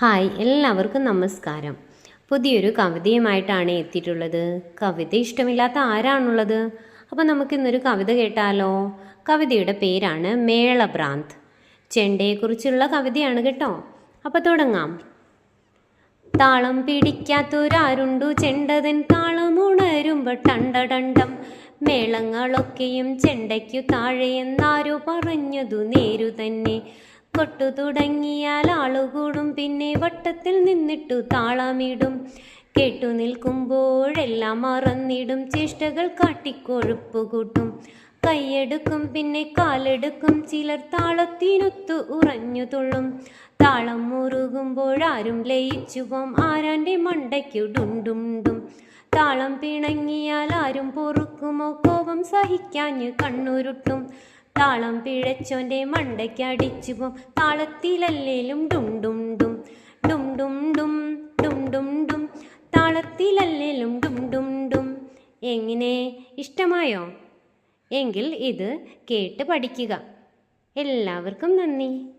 Hi എല്ലാവർക്കും നമസ്കാരം. പുതിയൊരു കവിതയുമായിട്ടാണ് എത്തിയിട്ടുള്ളത്. കവിത ഇഷ്ടമില്ലാത്ത ആരാണുള്ളത്? അപ്പോൾ നമുക്കിന്നൊരു കവിത കേട്ടാലോ? കവിതയുടെ പേരാണ് മേളഭ്രാന്ത്. ചെണ്ടയെക്കുറിച്ചുള്ള കവിതയാണ് കേട്ടോ. അപ്പോൾ തുടങ്ങാം. താളം പിടിക്കാത്തൊരാരുണ്ടു ചെണ്ടതൻ താളമുണരുമ്പോൾ ടണ്ടടണ്ടം. മേളങ്ങളൊക്കെയും ചെണ്ടയ്ക്കു താഴെ എന്നാരോ പറഞ്ഞതു നേരു തന്നെ കൊട്ടു തുടങ്ങിയാൽ ആളുകൂടും. പിന്നെ വട്ടത്തിൽ നിന്നിട്ടു താളമിടും. കേട്ടു നിൽക്കുമ്പോഴെല്ലാം മറന്നിടും. ചേഷ്ടകൾ കാട്ടിക്കൊഴുപ്പ് കൂട്ടും. കൈയെടുക്കും പിന്നെ കാലെടുക്കും. ചിലർ താളത്തിനൊത്തു ഉറഞ്ഞു തുള്ളും. താളം മുറുകുമ്പോഴാരും ലയിച്ചു പോം. ആരാന്റെ മണ്ടയ്ക്കു ഡുണ്ടുണ്ടും. താളം പിണങ്ങിയാൽ ആരും പൊറുക്കുമോ? കോപം സഹിക്കാഞ്ഞ് കണ്ണുരുട്ടും. താളം പിഴച്ചോന്റെ മണ്ടയ്ക്ക് അടിച്ചു പോം. താളത്തിലല്ലേലും ഡും ഡും ഡും. ഡും ഡും ഡും ഡും ഡും ഡും. താളത്തിലല്ലേലും ഡും ഡും ഡും. എങ്ങനെ? ഇഷ്ടമായോ? എങ്കിൽ ഇത് കേട്ട് പഠിക്കുക. എല്ലാവർക്കും നന്ദി.